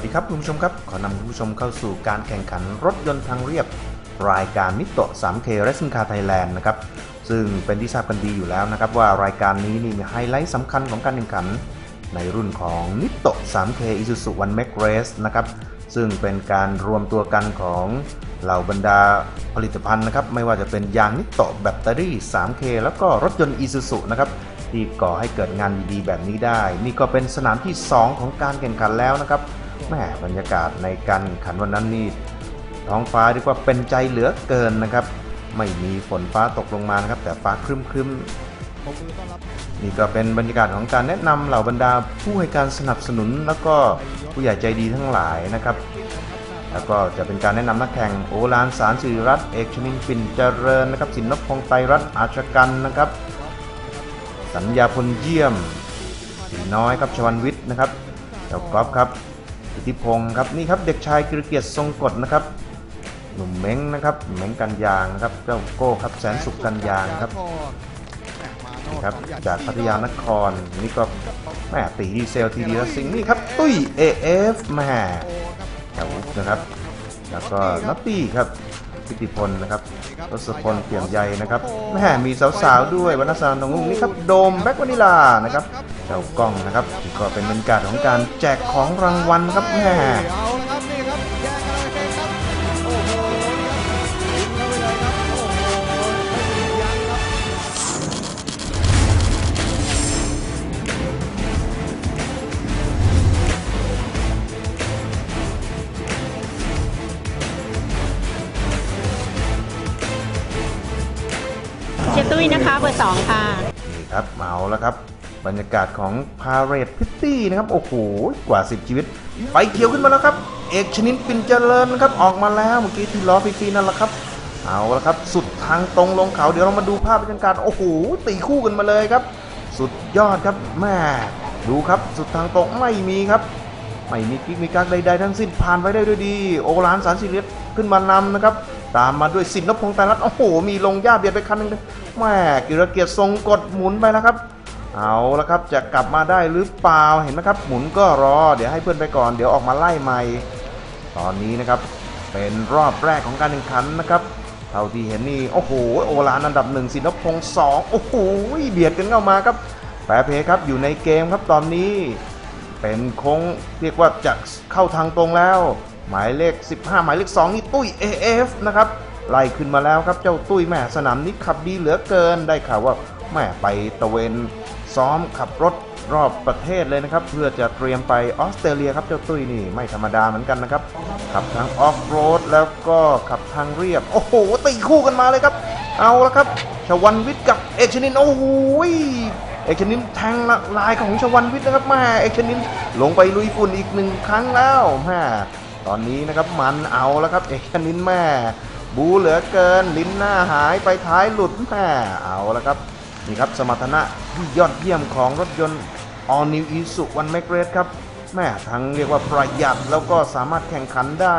วัสดีครับคุณผู้ชมครับ ขอนำคุณผู้ชมเข้าสู่การแข่งขันรถยนต์ทางเรียบ รายการมิโตะ 3K Racing Car Thailand นะครับซึ่งเป็นที่ทราบกันดีอยู่แล้วนะครับ ว่ารายการนี้นี่มีไฮไลท์สำคัญของการแข่งขัน ในรุ่นของนิโตะ 3K Isuzu One Max Race นะครับซึ่งเป็นการรวมตัวกันของเหล่าบรรดาผลิตภัณฑ์นะครับไม่ว่าจะเป็นยางนิโตะแบตเตอรี่ 3K แล้วก็รถยนต์ Isuzu นะครับที่ก่อให้เกิดงานดีๆแบบนี้ได้ นี่ก็เป็นสนามที่ 2 ของการแข่งขันแล้วนะครับ แหมบรรยากาศในการขันวันนั้นนี่ท้องฟ้าเรียกว่าเป็นใจเหลือเกินนะครับ ไม่มีฝนฟ้าตกลงมานะครับ แต่ฟ้าครึ้มๆนี่ก็เป็นบรรยากาศของการแนะนำเหล่าบรรดาผู้ให้การสนับสนุนแล้วก็ผู้ใหญ่ใจดีทั้งหลายนะครับ แล้วก็จะเป็นการแนะนำนักแข่งโอลานสารสิริรัตน์เอกชนินปิ่นเจริญนะครับ สินนพพงไตรรัตน์อาชกันนะครับ สัญญาพลเยี่ยมสีน้อยครับชวันวิทย์นะครับเจ้ากอล์ฟครับ อิทธิพงศ์ครับนี่ครับเด็กชายกิรเกียรติทรงกฎนะครับหนุ่มเม้งนะครับเม้งกันยางนะครับเจ้าโก้ครับแสนสุขกันยางครับนี่ครับจากพัทยานครนี่ก็แม่ตีดีเซลทีดีแล้วสิงนี่ครับตุ้ย AF แม่แถวนะครับแล้วก็นัตตี้ครับพิติพลนะครับรสพลเปี่ยมใยนะครับแม่มีสาวๆด้วยวรรณสารนงุ่งนี่ครับโดมแบ็กวานิลานะครับ เจ้ากล้องนะครับนี่ก็เป็นบรรยากาศของการแจกของรางวัลครับแม่เอาละครับนี่ครับแย่งอะไรกันครับโอ้โหนี่ครับทิ้งเข้าไปเลยครับโอ้โหไม่มียังครับเจตุ้ยนะคะเบอร์สองค่ะ นี่ครับเอาแล้วครับ บรรยากาศของพาเรดพิตตี้นะครับโอ้โหกว่า 10 ชีวิต ไฟเขียวขึ้นมาแล้วครับ เอกชนินปินเจริญนะครับออกมาแล้วเมื่อกี้ที่ล้อฟรีๆนั่นแหละครับ เอาละครับ สุดทางตรงลงเขาเดี๋ยวเรามาดูภาพบรรยากาศโอ้โหตีคู่กันมาเลยครับ สุดยอดครับแม่ดูครับสุดทางตรงไม่มีครับไม่มีกิ๊กมีกักใดๆทั้งสิ้นผ่านไปได้ด้วยดี โอลานสารสิริขึ้นมานำนะครับ ตามมาด้วยสินนพพงษ์ตรรัตน์โอ้โห มีลงย่าเบียดไปคันหนึงด้วยแม่กิรเกียรติทรงกดหมุนไปแล้วครับ เอาละครับจะกลับมาได้หรือเปล่าเห็นไหมครับ หมุนก็รอ เดี๋ยวให้เพื่อนไปก่อนเดี๋ยวออกมาไล่ใหม่ ตอนนี้นะครับเป็นรอบแรกของการแข่งขันนะครับเท่าที่เห็นนี่โอ้โหโอลานอันดับหนึ่งสินพพงษ์สองโอ้โหเบียดกันเข้ามาครับแปรเพครับอยู่ในเกมครับตอนนี้ เป็นคงเรียกว่าจะเข้าทางตรงแล้ว หมายเลข 15 หมายเลข 2 นี่ตุ้ย AF นะครับไล่ขึ้นมาแล้วครับเจ้าตุ้ยแม่สนามนี้ขับดีเหลือเกินได้ข่าวว่าแม่ไปตะเวน ซ้อมขับรถรอบประเทศเลยนะครับ เพื่อจะเตรียมไปออสเตรเลียครับเจ้าตุ้ยนี่ไม่ธรรมดาเหมือนกันนะครับ ขับทางออฟโรดแล้วก็ขับทางเรียบ โอ้โหตีคู่กันมาเลยครับ เอาละครับ ชวันวิทย์กับเอกชนินโอ้โหเอกชนินแทงลายของชวันวิทย์นะครับแม่เอกชนินลงไปลุยฝุ่นอีกหนึ่งครั้งแล้วแม่ตอนนี้นะครับมันเอาแล้วครับ เอกชนินแม่บูเหลือเกินลิ้นหน้าหายไปท้ายหลุดแม่เอาแล้วครับ นี่ครับสมรรถนะที่ยอดเยี่ยมของรถยนต์ All New Isuzu One Max Race ครับแม่ทั้งเรียกว่าประหยัดแล้วก็สามารถแข่งขันได้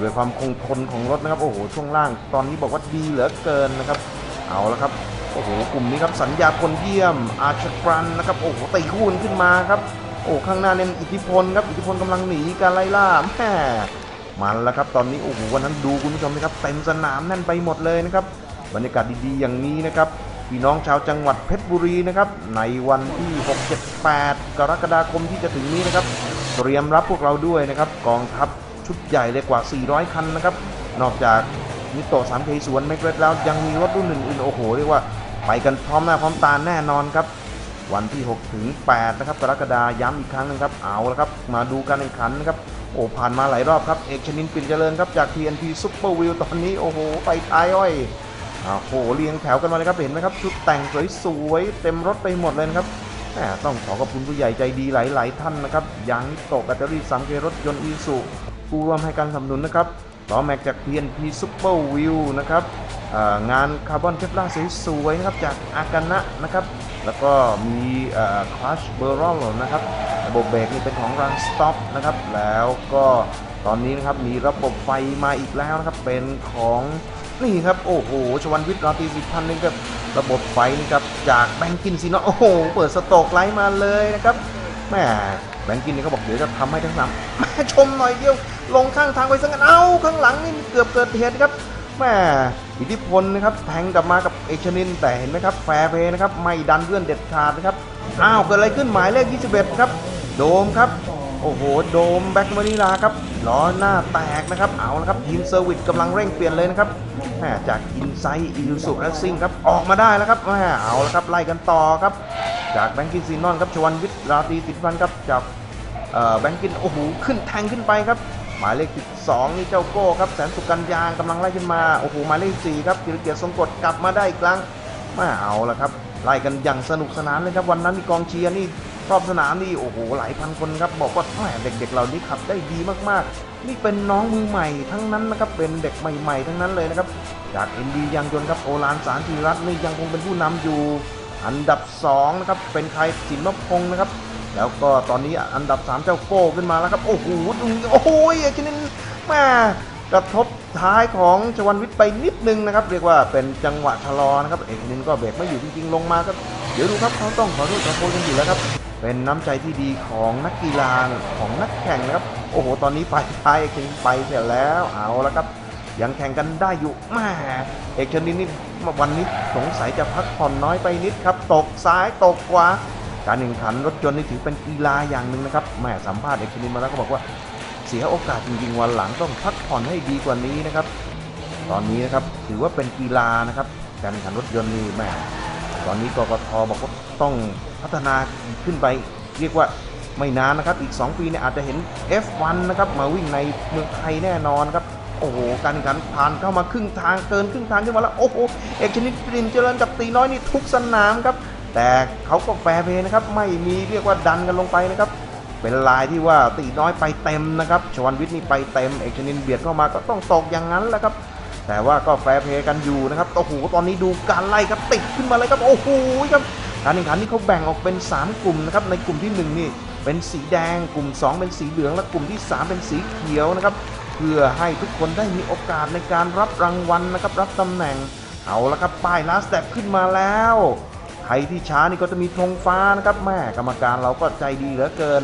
ด้วยความคงทนของรถนะครับโอ้โหช่วงล่าง ตอนนี้บอกว่าดีเหลือเกินนะครับ เอาละครับโอ้โหกลุ่มนี้ครับสัญญาคนเยี่ยม อาชกรันนะครับโอ้โหตีคู่กันขึ้นมาครับโอ้ข้างหน้าเน้นอิทธิพลครับอิทธิพลกำลังหนีการไล่ล่าแม่มันแล้วครับตอนนี้โอ้โหวันนั้นดูคุณผู้ชมนะครับเต็มสนามแน่นไปหมดเลยนะครับบรรยากาศดีๆอย่างนี้นะครับ พี่น้องชาวจังหวัดเพชรบุรีนะครับในวันที่ 6 7 8 กรกฎาคมที่จะถึงนี้นะครับ เตรียมรับพวกเราด้วยนะครับกองทัพชุดใหญ่เลยกว่า 400 คันนะครับ นอกจากมิโตะ3 k สวนเมกเรดแล้วยังมีรถรุ่นอื่นๆโอ้โห เรียกว่าไปกันพร้อมหน้าพร้อมตาแน่นอนครับ วันที่ 6 ถึง 8 นะครับกรกฎาย้ำอีกครั้งนึงครับ เอาละครับ มาดูการแข่งขันนะครับ โอ้ ผ่านมาหลายรอบครับ เอกชนินปิ่นเจริญครับ จาก TNT Super Wheel ตอนนี้ โอ้โห ไปท้ายอ้อย อ้าวโหเรียงแถวกันมาเลยครับเห็นไหมครับชุดแต่งสวยๆเต็มรถไปหมดเลยนะครับแหมต้องขอขอบคุณผู้ใหญ่ใจดีหลาย ๆ ท่านนะครับยางโตะแบตเตอรี่3 k รถยนต์อีสุผู้ร่วมให้การสนับสนุนนะครับล้อแม็กจาก TNT Super Wheel นะครับงานคาร์บอนเคปลาสวยๆนะครับจากอากานะนะครับแล้วก็มีคลัชเบอร์รอลนะครับระบบเบรกนี่เป็นของ Run Stop นะครับแล้วก็ตอนนี้นะครับมีระบบไฟมาอีกแล้วนะครับเป็นของ นี่ครับโอ้โหชวันวิทย์ราตีสิบพันนึงกับระบบไฟนี่ครับจากแบงกินซีโนโอ้โหเปิดสโตกไลท์มาเลยนะครับแหมแบงกินนี่เขาบอกเดี๋ยวจะทำให้ทั้งสามแม่ชมหน่อยเดียวลงข้างทางไปซะงั้นเอ้าข้างหลังนี่เกือบเกิดเหตุครับแม่อิทธิพลนะครับแทงกลับมากับเอชนินแต่เห็นไหมครับแฟร์เพย์นะครับไม่ดันเพื่อนเด็ดขาดนะครับอ้าวเกิดอะไรขึ้นหมายเลข 21 ครับ โดมครับ โอ้โห โดมแบ็กมานิลาครับล้อหน้าแตกนะครับ เอาละครับทีมเซอร์วิสกำลังเร่งเปลี่ยนเลยนะครับแม่จากอินไซต์อิลสุแอซิงครับ ออกมาได้แล้วครับแม่เอาละครับไล่กันต่อครับ จากแบงกินซีนอนครับชวันวิทย์ราตีสิทธิพันครับจากเอ่อแบงกินโอ้โหขึ้นแทงขึ้นไปครับหมายเลข 12 นี่เจ้าโก้ครับ แสนสุกันยางกำลังไล่ขึ้นมา โอ้โห หมายเลข 4 ครับกิรเกียรติทรงกฎกลับมาได้อีกครั้งมาเอาละครับ ไล่กันอย่างสนุกสนานเลยครับ วันนั้นนี่กองเชียร์นี่ รอบสนามนี่โอ้โหหลายพันคนครับบอกว่าแหมเด็กๆเหล่านี้ขับได้ดีมากๆ นี่เป็นน้องมือใหม่ทั้งนั้นนะครับเป็นเด็กใหม่ ๆ ทั้งนั้นเลยนะครับจากเอ็นดียังยนครับโอลานสารธีรัตน์นี่ยังคงเป็นผู้นำอยู่ อันดับ2นะครับเป็นใครสินนพงศ์นะครับแล้วก็ตอนนี้อันดับ 3 เจ้าโก้ขึ้นมาแล้วครับ โอ้โหดูโอ้โหเอกนินม่กระทบท้ายของชวันวิทย์ไปนิดนึงนะครับ เรียกว่าเป็นจังหวะชะลอนะครับ เอกนินก็เบรกไม่อยู่จริงๆลงมาก็เดี๋ยวดูครับเขาต้องขอโทษขอโทษกันอยู่แล้วครับ เป็นน้ำใจที่ดีของนักกีฬาของนักแข่งนะครับ โอ้โห ตอนนี้ไปท้ายเอกนินไปเสร็จแล้วเอาแล้วครับ ยังแข่งกันได้อยู่แม่เอกชนินนี่วันนี้สงสัยจะพักผ่อนน้อยไปนิดครับ ตกซ้ายตกขวาการแข่งขันรถยนต์นี่ถือเป็นกีฬาอย่างหนึ่งนะครับแม่สัมภาษณ์เอกชนินมาแล้วก็บอกว่าเสียโอกาสจริงๆวันหลังต้องพักผ่อนให้ดีกว่านี้นะครับ ตอนนี้นะครับถือว่าเป็นกีฬานะครับ การแข่งขันรถยนต์นี่แม่ตอนนี้กกทบอกว่าต้อง พัฒนาขึ้นไป เรียกว่าไม่นานนะครับ อีก 2 ปีเนี่ยอาจจะเห็น F1 นะครับมาวิ่งในเมืองไทยแน่นอนครับ โอ้โห การแข่งขันผ่านเข้ามาครึ่งทางเกินครึ่งทางขึ้นมาแล้ว โอ้โห เอกชนิดปรินเจริญกับตีน้อยนี่ทุกสนามครับ แต่เขาก็แฟร์เพย์นะครับ ไม่มีเรียกว่าดันกันลงไปนะครับเป็นลายที่ว่าตีน้อยไปเต็มนะครับ ชวันวิทย์นี่ไปเต็ม เอกชนินเบียดเข้ามาก็ต้องตกอย่างนั้นแหละครับ แต่ว่าก็แฟร์เพย์กันอยู่นะครับ โอ้โห ตอนนี้ดูการไล่ครับติดขึ้นมาเลยครับ โอ้โหครับ การแข่งขันนี่เขาแบ่งออกเป็น 3 กลุ่มนะครับในกลุ่มที่ 1 นี่เป็นสีแดงกลุ่ม 2 เป็นสีเหลืองและกลุ่มที่ 3 เป็นสีเขียวนะครับเพื่อให้ทุกคนได้มีโอกาสในการรับรางวัลนะครับรับตำแหน่งเอาละครับป้ายลาสแตปขึ้นมาแล้วใครที่ช้านี่ก็จะมีธงฟ้านะครับแม่กรรมการเราก็ใจดีเหลือเกิน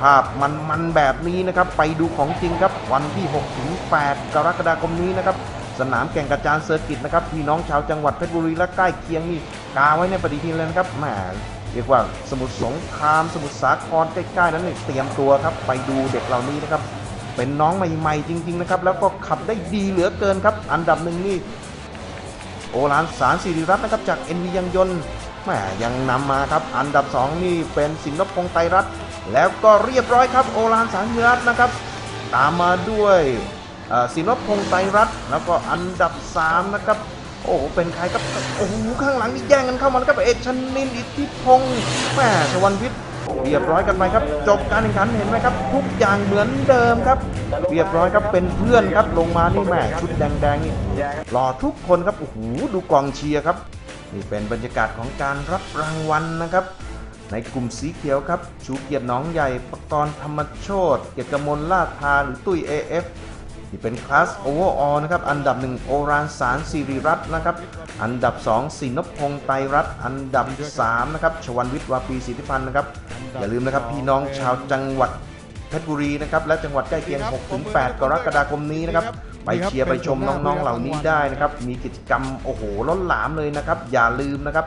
ภาพมันๆแบบนี้นะครับไปดูของจริงครับวันที่6ถึง8กรกฎาคมนี้นะครับ สนามแก่งกระจานเซอร์กิตนะครับพี่น้องชาวจังหวัดเพชรบุรีและใกล้เคียงนี่กาไว้ในปฏิทินเลยนะครับแหมเรียกว่าสมุทรสงคราม สมุทรสาครใกล้ๆนั้นนี่เตรียมตัวครับไปดูเด็กเหล่านี้นะครับเป็นน้องใหม่ๆจริง ๆนะครับ แล้วก็ขับได้ดีเหลือเกินครับ อันดับหนึ่งนี่โอลานสารสิริรัตน์นะครับจากเอ็นวียังยนต์แหมยังนำมาครับ อันดับ 2 นี่เป็นสินนพงไตรรัตน์แล้วก็เรียบร้อยครับโอลานสารสิริรัตน์นะครับ ตามมาด้วย เอ่อสินนพพงษ์ไตรรัตน์แล้วก็อันดับ 3 นะครับ โอ้โหเป็นใครครับโอ้โหข้างหลังนี่แย่งกันเข้ามาแล้วครับเอชนินอิทธิพงศ์แหมชวันวิทย์เรียบร้อยกันไปครับ จบการแข่งขันเห็นไหมครับ ทุกอย่างเหมือนเดิมครับ เรียบร้อยครับเป็นเพื่อนครับลงมานี่แม่ชุดแดงๆนี่หล่อทุกคนครับโอ้โหดูกองเชียร์ครับนี่เป็นบรรยากาศของการรับรางวัลนะครับ ในกลุ่มสีเขียวครับ ชูเกียรติน้องใหญ่ปกรณ์ธรรมโชตเกียรติกมลลาดพาหรือตุ้ย AF ที่เป็นคลาสโอเวอร์ออนะครับ อันดับ 1 โอรานสารสิริรัตน์นะครับ อันดับ 2สินพพงษ์ไตรรัตน์อันดับ 3 นะครับ ชวันวิทย์วาปีสิทธิพันธ์นะครับ อย่าลืมนะครับ พี่น้องชาวจังหวัดเพชรบุรีนะครับ และจังหวัดใกล้เคียง 6-8 กรกฎาคมนี้นะครับ ไปเชียร์ไปชมน้องๆเหล่านี้ได้นะครับ มีกิจกรรมโอ้โหล้นหลามเลยนะครับ อย่าลืมนะครับ